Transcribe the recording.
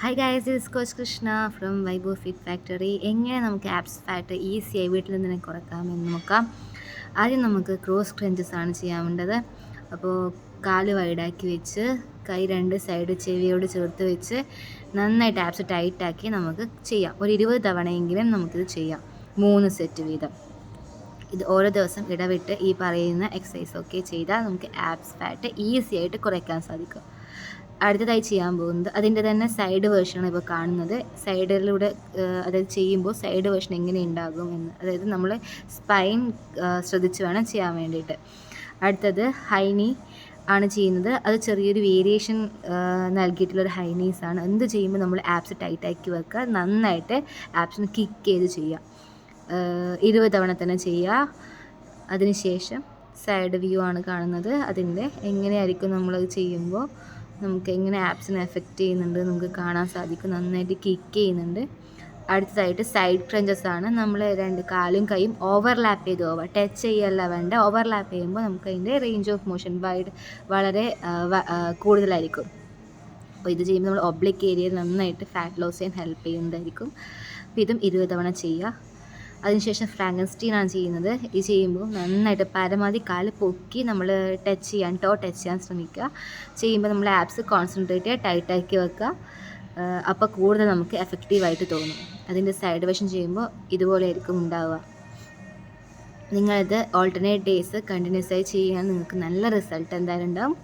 Hi guys is coach Krishna from Vibo fit factory എങ്ങനെ നമുക്ക് apps fat ഈസിയായി വീട്ടിൽ നിന്ന് തന്നെ കുറക്കാമെന്ന് നോക്കാം. ആദ്യം നമുക്ക് ക്രോസ് ക്രഞ്ചസ് ആണ് ചെയ്യാൻ വേണ്ടത്. അപ്പോൾ കാൽ വൈഡാക്കി വെച്ച് കൈ രണ്ട് സൈഡ് ചെവിയോട് ചേർത്ത് വെച്ച് നന്നായിട്ട് ആപ്സ് ടൈറ്റാക്കി നമുക്ക് ചെയ്യാം. ഒരു ഇരുപത് തവണയെങ്കിലും നമുക്കിത് ചെയ്യാം. മൂന്ന് സെറ്റ് വീതം. ഇത് ഓരോ ദിവസം ഇടവിട്ട് ഈ പറയുന്ന എക്സസൈസ് ഒക്കെ ചെയ്താൽ നമുക്ക് ആപ്സ് ഫാറ്റ് ഈസി ആയിട്ട് കുറയ്ക്കാൻ സാധിക്കും. അടുത്തതായി ചെയ്യാൻ പോകുന്നത് അതിന്റെ തന്നെ സൈഡ് വേർഷനാണ് ഇപ്പോൾ കാണുന്നത്. സൈഡിലൂടെ അതായത് ചെയ്യുമ്പോൾ സൈഡ് വേർഷൻ എങ്ങനെ ഉണ്ടാകും എന്ന് അതായത് നമ്മൾ സ്പൈൻ ശ്രദ്ധിച്ച് വേണം ചെയ്യാൻ വേണ്ടിയിട്ട്. അടുത്തത് ഹൈനി ആണ് ചെയ്യുന്നത്. അത് ചെറിയൊരു വേരിയേഷൻ നൽകിയിട്ടുള്ളൊരു ഹൈനീസ് ആണ്. എന്ത് ചെയ്യുമ്പോൾ നമ്മൾ ആപ്സ് ടൈറ്റാക്കി വെക്കുക. നന്നായിട്ട് ആപ്സിന് കിക്ക് ചെയ്ത് ചെയ്യുക. ഇരുപത് തവണ തന്നെ ചെയ്യുക. അതിനുശേഷം സൈഡ് വ്യൂ ആണ് കാണുന്നത്. അതിന്റെ എങ്ങനെയായിരിക്കും നമ്മളത് ചെയ്യുമ്പോൾ നമുക്ക് എങ്ങനെ ആപ്സിനെ എഫക്റ്റ് ചെയ്യുന്നുണ്ട് നമുക്ക് കാണാൻ സാധിക്കും നന്നായിട്ട് കിക്ക് ചെയ്യുന്നുണ്ട്. അടുത്തതായിട്ട് സൈഡ് ക്രഞ്ചസ് ആണ്. നമ്മൾ രണ്ട് കാലും കൈയും ഓവർലാപ്പ് ചെയ്ത് പോവുക. ടച്ച് ചെയ്യല്ല വേണ്ട. ഓവർലാപ്പ് ചെയ്യുമ്പോൾ നമുക്ക് അതിന്റെ റേഞ്ച് ഓഫ് മോഷൻ വൈഡ് വളരെ കൂടുതലായിരിക്കും. അപ്പോൾ ഇത് ചെയ്യുമ്പോൾ നമ്മൾ ഒബ്ലിക് ഏരിയയിൽ നന്നായിട്ട് ഫാറ്റ് ലോസ് ചെയ്യാൻ ഹെൽപ്പ് ചെയ്യുന്നതായിരിക്കും. അപ്പോൾ ഇതും ഇരുപത് തവണ ചെയ്യുക. അതിനുശേഷം ഫ്രാങ്കൻസ്റ്റീനാണ് ചെയ്യുന്നത്. ഇത് ചെയ്യുമ്പോൾ നന്നായിട്ട് പരമാവധി കാൽ പൊക്കി നമ്മൾ ടച്ച് ചെയ്യാൻ ടോ ടച്ച് ചെയ്യാൻ ശ്രമിക്കുക. ചെയ്യുമ്പോൾ നമ്മൾ ആപ്സ് കോൺസെൻട്രേറ്റ് ചെയ്യുക ടൈറ്റാക്കി വെക്കുക. അപ്പോൾ കൂടുതൽ നമുക്ക് എഫക്റ്റീവായിട്ട് തോന്നും. അതിന്റെ സൈഡ് വശം ചെയ്യുമ്പോൾ ഇതുപോലെ ആയിരിക്കും ഉണ്ടാവുക. നിങ്ങളിത് ഓൾട്ടർനേറ്റ് ഡേയ്സ് കണ്ടിന്യൂസ് ആയി ചെയ്യാൻ നിങ്ങൾക്ക് നല്ല റിസൾട്ട് എന്തായാലും ഉണ്ടാവും.